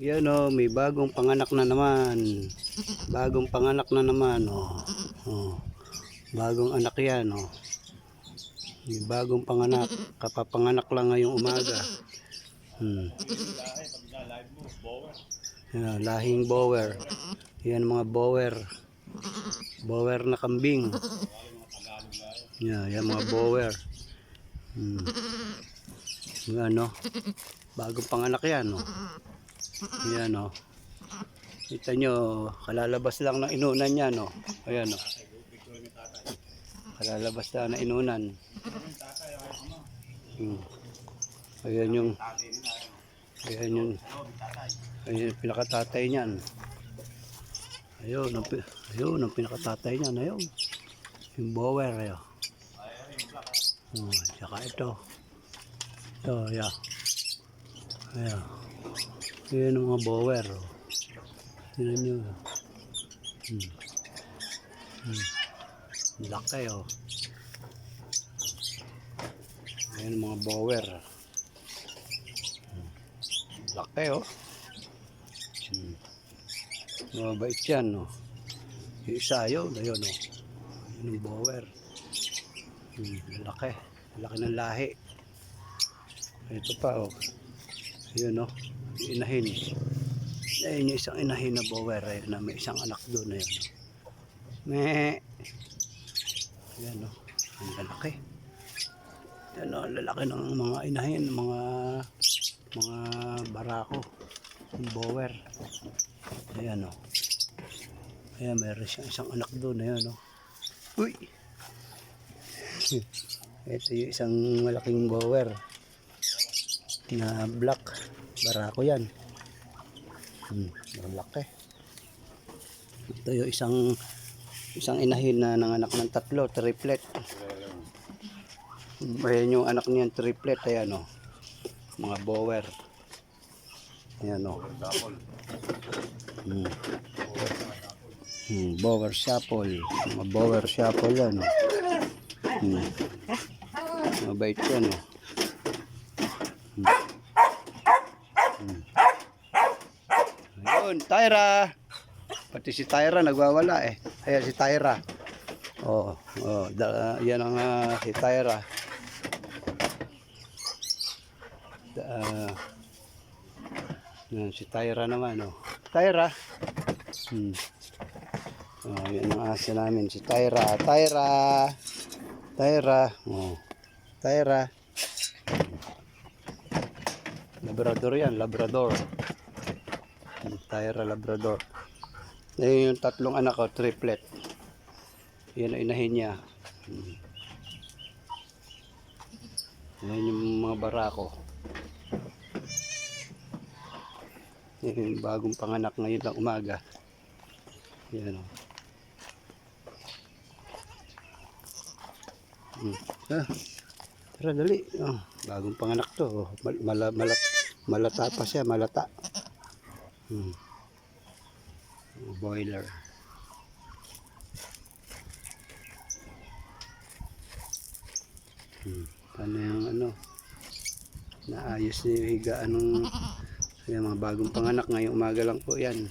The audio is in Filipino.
Yan o, may bagong panganak na naman. Bagong panganak na naman o. Oh. Bagong anak yan o. May bagong panganak. Kapapanganak lang ngayong umaga. Hmm. Yan, lahing bower. Yan mga bower. Bower na kambing. Yan, yan mga bower. Hmm. Yung ano, bagong panganak yan, no? Yan, no? Kita nyo, kalalabas lang ng inunan yan, no? Ayan, no? Kalalabas lang ng inunan. Hmm. Ayan yung, ayan yung, ayan yung pinakatatay niyan. Ayun, ang, ayun, ang pinakatatay niyan, ayun. Yung bower, ayun. Oh, tsaka ito. Ito, yeah. Ayan. Ayan ang mga bower. Oh. Tignan nyo. Hmm. Hmm. Laki, oh. Ayan ang mga bower. Hmm. Laki, oh. Hmm. Mabait yan, oh. Yung isa, yun. Ayun, oh. Ayun ang bower. Hmm, laki. Laki ng lahi. Ito pa, oh. Ayun, oh. Yung Inahin. Ayun yung isang inahin na bower. Ayun na may isang anak doon. Ayun. Meh. Ayan, oh. Ang lalaki. Yan, oh. Lalaki ng mga inahin. Mga mga barako. Yung bower. Ayan, oh. Ayan, meron siyang isang anak doon. Ayan, oh. Uy! Ito yung isang malaking bower na black. Barako yan. Hmm, malaki. Ito yung isang isang inahin na nanganak ng tatlo, triplet. Ayan yung anak niyan, triplet. Ayan o. Mga bower. Ayan o. Hmm. Hmm, bower shuffle. Mga bower shuffle yan o. Hmm. Mabait yan oh. Hmm. Ayun, Tyra. Pati si Tyra nagwawala eh. Ayan si Tyra. Oo, oh, da, yan ang ah, si Tyra. Da, ah, yan, si Tyra naman oh. Tyra. Hmm. Oh, yan ang asa namin si Tyra. Tyra. Tyra. Oh. Tyra. Labrador yan, Labrador. Tyra Labrador. Yan yung tatlong anak ko, triplet. Yan ang inahin niya. Yan yung mga barako. Yan yung bagong panganak ngayon lang umaga. Yan o. Hmm. Ah. Tara, dali. Oh, bagong panganak to. Oh, mal- mala, malat, malata pa siya, malata. Hmm. Oh, boiler. Hmm. Paano yung ano? Naayos niya yung higaan ng mga bagong panganak ngayong umaga lang po yan.